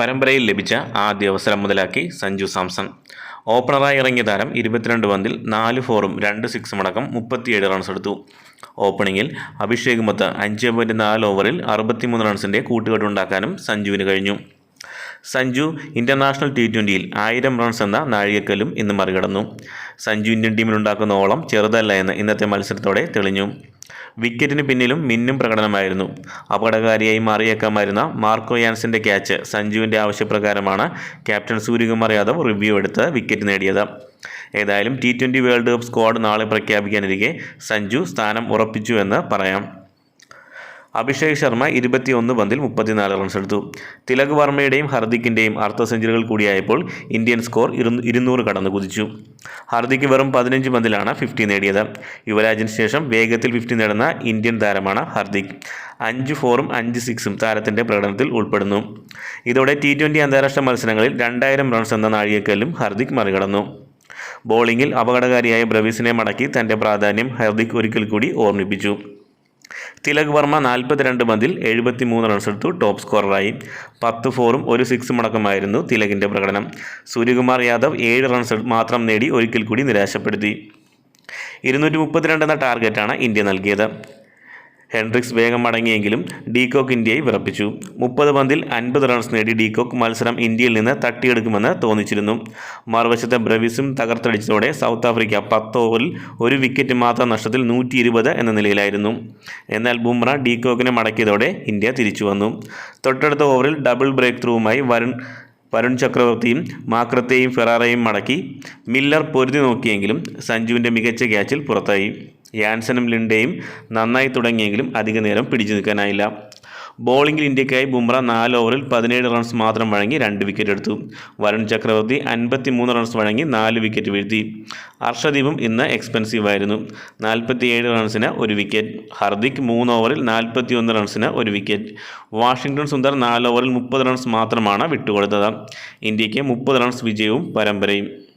പരമ്പരയിൽ ലഭിച്ച ആദ്യ അവസരം മുതലാക്കി സഞ്ജു സാംസൺ. ഓപ്പണറായി ഇറങ്ങിയ താരം ഇരുപത്തിരണ്ട് പന്തിൽ നാല് ഫോറും രണ്ട് സിക്സും അടക്കം മുപ്പത്തിയേഴ് റൺസ് എടുത്തു. ഓപ്പണിങ്ങിൽ അഭിഷേക് മൊത്ത് അഞ്ച് പോയിന്റ് നാല് ഓവറിൽ അറുപത്തിമൂന്ന് റൺസിന്റെ കൂട്ടുകെട്ടുണ്ടാക്കാനും സഞ്ജുവിന് കഴിഞ്ഞു. സഞ്ജു ഇന്റർനാഷണൽ ടി ട്വന്റിയിൽ ആയിരം റൺസ് എന്ന നാഴികക്കല്ലും ഇന്ന് മറികടന്നു. സഞ്ജു ഇന്ത്യൻ ടീമിലുണ്ടാക്കുന്ന ഓളം ചെറുതല്ല എന്ന് ഇന്നത്തെ മത്സരത്തോടെ തെളിഞ്ഞു. വിക്കറ്റിന് പിന്നിലും മിന്നും പ്രകടനമായിരുന്നു. അപകടകാരിയായി മാറിയേക്കാമായിരുന്ന മാർക്കോ യാൻസിന്റെ ക്യാച്ച് സഞ്ജുവിന്റെ ആവശ്യപ്രകാരമാണ് ക്യാപ്റ്റൻ സൂര്യകുമാർ യാദവ് റിവ്യൂ എടുത്ത് വിക്കറ്റ് നേടിയത്. ഏതായാലും T twenty world cup squad നാളെ പ്രഖ്യാപിക്കാനിരിക്കെ സഞ്ജു സ്ഥാനം ഉറപ്പിച്ചു എന്ന് പറയാം. അഭിഷേക് ശർമ്മ ഇരുപത്തിയൊന്ന് പന്തിൽ മുപ്പത്തിനാല് റൺസ് എടുത്തു. തിലക് വർമ്മയുടെയും ഹർദിക്കിന്റെയും അർദ്ധ സെഞ്ചുറികൾ കൂടിയായപ്പോൾ ഇന്ത്യൻ സ്കോർ ഇരു- ഇരുന്നൂറ് കടന്നു കുതിച്ചു. ഹർദിക്ക് വെറും പതിനഞ്ച് പന്തിലാണ് ഫിഫ്റ്റി നേടിയത്. യുവരാജിന് ശേഷം വേഗത്തിൽ ഫിഫ്റ്റി നേടുന്ന ഇന്ത്യൻ താരമാണ് ഹർദിക്. അഞ്ച് ഫോറും അഞ്ച് സിക്സും താരത്തിന്റെ പ്രകടനത്തിൽ ഉൾപ്പെടുന്നു. ഇതോടെ ടി ട്വന്റി അന്താരാഷ്ട്ര മത്സരങ്ങളിൽ രണ്ടായിരം റൺസ് എന്ന നാഴികക്കല്ലും ഹർദിക് മറികടന്നു. ബോളിംഗിൽ അപകടകാരിയായ ബ്രവീസിനെ മടക്കി തന്റെ പ്രാധാന്യം ഹർദിക് ഒരിക്കൽ കൂടി ഓർമ്മിപ്പിച്ചു. തിലക് വർമ്മ നാൽപ്പത്തിരണ്ട് പന്തിൽ എഴുപത്തി മൂന്ന് റൺസ് എടുത്തു ടോപ്പ് സ്കോററായി പത്ത് ഫോറും ഒരു സിക്സും അടക്കമായിരുന്നു തിലകിന്റെ പ്രകടനം. സൂര്യകുമാർ യാദവ് ഏഴ് റൺസ് മാത്രം നേടി ഒരിക്കൽ കൂടി നിരാശപ്പെടുത്തി. ഇരുന്നൂറ്റി മുപ്പത്തിരണ്ട് എന്ന ടാർഗറ്റാണ് ഇന്ത്യ നൽകിയത്. ഹെൻഡ്രിക്സ് വേഗം മടങ്ങിയെങ്കിലും ഡീകോക്ക് ഇന്ത്യയെ വിറപ്പിച്ചു. മുപ്പത് പന്തിൽ അൻപത് റൺസ് നേടി ഡീകോക്ക് മത്സരം ഇന്ത്യയിൽ നിന്ന് തട്ടിയെടുക്കുമെന്ന് തോന്നിച്ചിരുന്നു. മറുവശത്തെ ബ്രവിസും തകർത്തടിച്ചതോടെ സൗത്ത് ആഫ്രിക്ക പത്ത് ഓവറിൽ ഒരു വിക്കറ്റ് മാത്രം നഷ്ടത്തിൽ നൂറ്റി ഇരുപത് എന്ന നിലയിലായിരുന്നു. എന്നാൽ ബുംറ ഡീകോക്കിനെ മടക്കിയതോടെ ഇന്ത്യ തിരിച്ചു വന്നു തൊട്ടടുത്ത ഓവറിൽ ഡബിൾ ബ്രേക്ക് ത്രൂവുമായി വരുൺ വരുൺ ചക്രവർത്തിയും മാക്രത്തെയും ഫെറാറയും മടക്കി മില്ലർ പൊരുതി നോക്കിയെങ്കിലും സഞ്ജുവിന്റെ മികച്ച ക്യാച്ചിൽ പുറത്തായി. യാൻസനും ലിൻഡയും നന്നായി തുടങ്ങിയെങ്കിലും അധിക നേരം പിടിച്ചു നിൽക്കാനായില്ല. ബോളിംഗിൽ ഇന്ത്യക്കായി ബുംറ നാല് ഓവറിൽ പതിനേഴ് റൺസ് മാത്രം വഴങ്ങി രണ്ട് വിക്കറ്റ് എടുത്തു. വരുൺ ചക്രവർത്തി അൻപത്തി റൺസ് വഴങ്ങി നാല് വിക്കറ്റ് വീഴ്ത്തി. അർഷദീപും ഇന്ന് എക്സ്പെൻസീവ് ആയിരുന്നു. നാൽപ്പത്തിയേഴ് റൺസിന് ഒരു വിക്കറ്റ്. ഹർദിക് മൂന്ന് ഓവറിൽ നാൽപ്പത്തി ഒന്ന് റൺസിന് ഒരു വിക്കറ്റ്. വാഷിംഗ്ടൺ സുന്ദർ നാല് ഓവറിൽ മുപ്പത് റൺസ് മാത്രമാണ് വിട്ടുകൊടുത്തത്. ഇന്ത്യയ്ക്ക് മുപ്പത് റൺസ് വിജയവും പരമ്പരയും.